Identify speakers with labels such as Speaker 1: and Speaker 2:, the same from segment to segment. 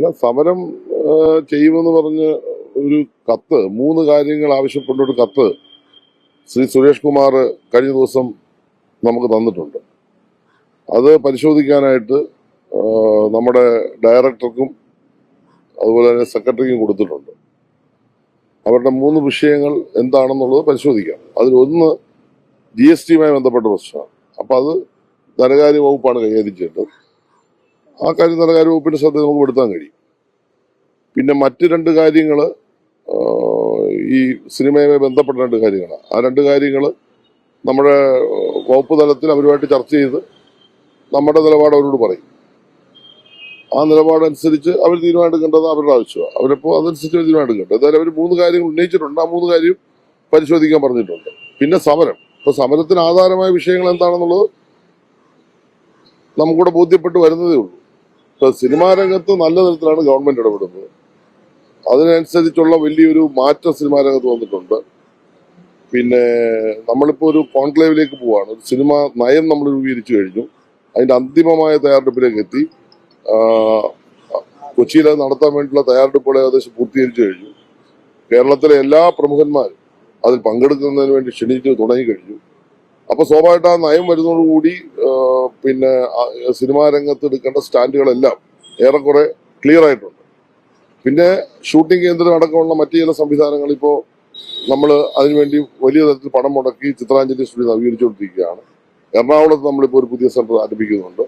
Speaker 1: അല്ല സമരം ചെയ്യുമെന്ന് പറഞ്ഞ് ഒരു കത്ത് മൂന്ന് കാര്യങ്ങൾ ആവശ്യപ്പെട്ട ഒരു കത്ത് ശ്രീ സുരേഷ് കുമാർ കഴിഞ്ഞ ദിവസം നമുക്ക് തന്നിട്ടുണ്ട്. അത് പരിശോധിക്കാനായിട്ട് നമ്മുടെ ഡയറക്ടർക്കും അതുപോലെ തന്നെ സെക്രട്ടറിക്കും കൊടുത്തിട്ടുണ്ട്. അവരുടെ മൂന്ന് വിഷയങ്ങൾ എന്താണെന്നുള്ളത് പരിശോധിക്കാം. അതിലൊന്ന് ജി എസ് ടിയുമായി ബന്ധപ്പെട്ട പ്രശ്നമാണ്. അപ്പം അത് ധനകാര്യ വകുപ്പാണ് കൈകാര്യം ചെയ്യേണ്ടത്. ആ കാര്യം ധനകാര്യ വകുപ്പിന്റെ ശ്രദ്ധ നമുക്ക് പെടുത്താൻ കഴിയും. പിന്നെ മറ്റ് രണ്ട് കാര്യങ്ങൾ ഈ സിനിമയുമായി ബന്ധപ്പെട്ട രണ്ട് കാര്യങ്ങളാണ് ആ രണ്ട് കാര്യങ്ങൾ നമ്മുടെ വകുപ്പ് തലത്തിൽ അവരുമായിട്ട് ചർച്ച ചെയ്ത് നമ്മുടെ നിലപാട് അവരോട് പറയും. ആ നിലപാടനുസരിച്ച് അവർ തീരുമാനമെടുക്കേണ്ടത് അവരുടെ ആവശ്യമാണ്. അവരിപ്പോൾ അതനുസരിച്ച് അവർ തീരുമാനമെടുക്കേണ്ടത് എന്തായാലും അവർ മൂന്ന് കാര്യങ്ങൾ ഉന്നയിച്ചിട്ടുണ്ട്. ആ മൂന്ന് കാര്യം പരിശോധിക്കാൻ പറഞ്ഞിട്ടുണ്ട്. പിന്നെ സമരം. ഇപ്പൊ സമരത്തിന് ആധാരമായ വിഷയങ്ങൾ എന്താണെന്നുള്ളത് നമുക്കൂടെ ബോധ്യപ്പെട്ട് വരുന്നതേ ഉള്ളൂ. സിനിമാ രംഗത്ത് നല്ല തരത്തിലാണ് ഗവൺമെന്റ് ഇടപെടുന്നത്. അതിനനുസരിച്ചുള്ള വലിയൊരു മാറ്റം സിനിമാ രംഗത്ത് വന്നിട്ടുണ്ട്. പിന്നെ നമ്മളിപ്പോ ഒരു കോൺക്ലേവിലേക്ക് പോവാണ്. ഒരു സിനിമ നയം നമ്മൾ രൂപീകരിച്ചു കഴിഞ്ഞു. അതിന്റെ അന്തിമമായ തയ്യാറെടുപ്പിലേക്ക് എത്തി. കൊച്ചിയിൽ നടത്താൻ വേണ്ടിയുള്ള തയ്യാറെടുപ്പുകൾ ഏകദേശം പൂർത്തീകരിച്ചു കഴിഞ്ഞു. കേരളത്തിലെ എല്ലാ പ്രമുഖന്മാരും അതിൽ പങ്കെടുക്കുന്നതിന് വേണ്ടി ക്ഷണിച്ചു തുടങ്ങി കഴിഞ്ഞു. അപ്പൊ സ്വാഭാവികമായിട്ട് ആ നയം വരുന്നതോടുകൂടി പിന്നെ സിനിമാ രംഗത്ത് എടുക്കേണ്ട സ്റ്റാൻഡുകളെല്ലാം ഏറെക്കുറെ ക്ലിയർ ആയിട്ടുണ്ട്. പിന്നെ ഷൂട്ടിംഗ് കേന്ദ്രം അടക്കമുള്ള മറ്റു ചില സംവിധാനങ്ങൾ ഇപ്പോൾ നമ്മൾ അതിനുവേണ്ടി വലിയ തരത്തിൽ പണം മുടക്കി ചിത്രാഞ്ജലി സ്റ്റുഡിയോ നവീകരിച്ചുകൊണ്ടിരിക്കുകയാണ്. എറണാകുളത്ത് നമ്മളിപ്പോൾ ഒരു പുതിയ സെന്റർ ആരംഭിക്കുന്നുണ്ട്.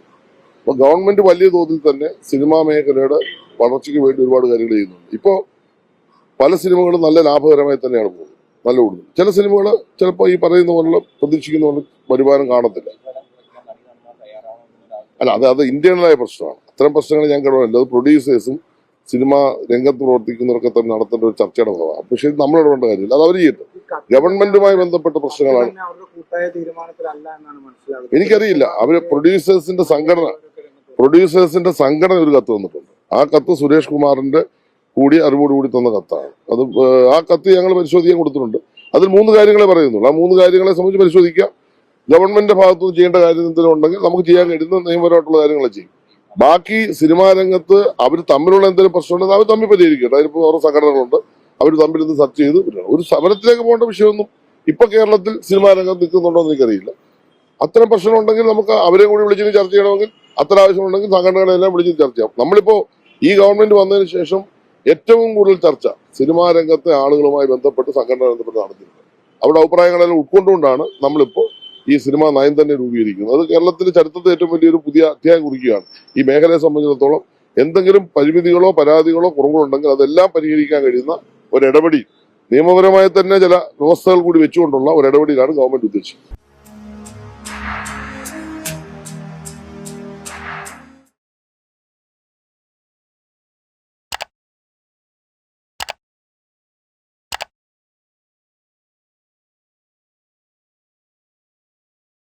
Speaker 1: അപ്പോൾ ഗവൺമെന്റ് വലിയ തോതിൽ തന്നെ സിനിമാ മേഖലയുടെ വളർച്ചയ്ക്ക് വേണ്ടി ഒരുപാട് കാര്യങ്ങൾ ചെയ്യുന്നുണ്ട്. ഇപ്പോൾ പല സിനിമകളും നല്ല ലാഭകരമായി തന്നെയാണ് പോകുന്നത്. നല്ല ചില സിനിമകൾ ചിലപ്പോൾ ഈ പറയുന്ന പോലെ പ്രതീക്ഷിക്കുന്ന പോലെ വരുമാനം കാണത്തില്ല. അല്ല അത് അത് ഇന്റേണലായ പ്രശ്നമാണ്. അത്തരം പ്രശ്നങ്ങൾ ഞാൻ കിടന്നില്ല അത് പ്രൊഡ്യൂസേഴ്സും സിനിമ രംഗത്ത് പ്രവർത്തിക്കുന്നവരൊക്കെ തന്നെ നടത്തേണ്ട ഒരു ചർച്ചയുടെ ഭാഗമാണ്. പക്ഷേ ഇത് നമ്മളിവിടെ വേണ്ട കാര്യമില്ല. അത് അവർ ചെയ്യട്ടെ. ഗവൺമെന്റുമായി ബന്ധപ്പെട്ട പ്രശ്നങ്ങളാണ്. എനിക്കറിയില്ല. അവർ പ്രൊഡ്യൂസേഴ്സിന്റെ സംഘടന പ്രൊഡ്യൂസേഴ്സിന്റെ സംഘടന ഒരു കത്ത് തന്നിട്ടുണ്ട്. ആ കത്ത് സുരേഷ് കുമാറിന്റെ കൂടി അറിവോടുകൂടി തന്ന കത്താണ്. അത് ആ കത്ത് ഞങ്ങൾ പരിശോധിക്കാൻ കൊടുത്തിട്ടുണ്ട്. അതിൽ മൂന്ന് കാര്യങ്ങളെ പറയുന്നുള്ളൂ. ആ മൂന്ന് കാര്യങ്ങളെ സംബന്ധിച്ച് പരിശോധിക്കാം. ഗവൺമെന്റിന്റെ ഭാഗത്തുനിന്ന് ചെയ്യേണ്ട കാര്യം എന്തെങ്കിലും ഉണ്ടെങ്കിൽ നമുക്ക് ചെയ്യാൻ കഴിയുന്ന നിയമപരമായിട്ടുള്ള കാര്യങ്ങൾ ചെയ്യും. ബാക്കി സിനിമാ രംഗത്ത് അവർ തമ്മിലുള്ള എന്തെങ്കിലും പ്രശ്നമുണ്ടെങ്കിൽ അവർ തമ്മിൽ പരിഹരിക്കട്ടെ അതിനിപ്പോൾ ഓരോ സംഘടനകളുണ്ട്. അവർ തമ്മിൽ ഇത് ചർച്ച ചെയ്ത്. ഒരു സമരത്തിലേക്ക് പോകേണ്ട വിഷയമൊന്നും ഇപ്പൊ കേരളത്തിൽ സിനിമാ രംഗത്ത് നിൽക്കുന്നുണ്ടോ എന്ന് എനിക്കറിയില്ല. അത്തരം പ്രശ്നമുണ്ടെങ്കിൽ നമുക്ക് അവരെ കൂടി വിളിച്ചിട്ട് ചർച്ച ചെയ്യണമെങ്കിൽ അത്ര ആവശ്യമുണ്ടെങ്കിൽ സംഘടനകളെല്ലാം വിളിച്ചിട്ട് ചർച്ച ചെയ്യാം. നമ്മളിപ്പോ ഈ ഗവൺമെന്റ് വന്നതിന് ശേഷം ഏറ്റവും കൂടുതൽ ചർച്ച സിനിമാ രംഗത്തെ ആളുകളുമായി ബന്ധപ്പെട്ട് സംഘടന ബന്ധപ്പെട്ട് നടത്തിയിട്ടുണ്ട്. അവിടെ അഭിപ്രായങ്ങളെല്ലാം ഉൾക്കൊണ്ടുകൊണ്ടാണ് നമ്മളിപ്പോൾ ഈ സിനിമ നയം തന്നെ രൂപീകരിക്കുന്നത്. അത് കേരളത്തിന്റെ ചരിത്രത്തെ ഏറ്റവും വലിയൊരു പുതിയ അധ്യായം കുറിക്കുകയാണ്. ഈ മേഖലയെ സംബന്ധിച്ചിടത്തോളം എന്തെങ്കിലും പരിമിതികളോ പരാതികളോ കുറവുകളുണ്ടെങ്കിൽ അതെല്ലാം പരിഹരിക്കാൻ കഴിയുന്ന ഒരു ഇടപെടി നിയമപരമായി തന്നെ ചില വ്യവസ്ഥകൾ കൂടി വെച്ചുകൊണ്ടുള്ള ഒരു ഇടപെടിയിലാണ് ഗവൺമെന്റ് ഉദ്ദേശിക്കുന്നത്.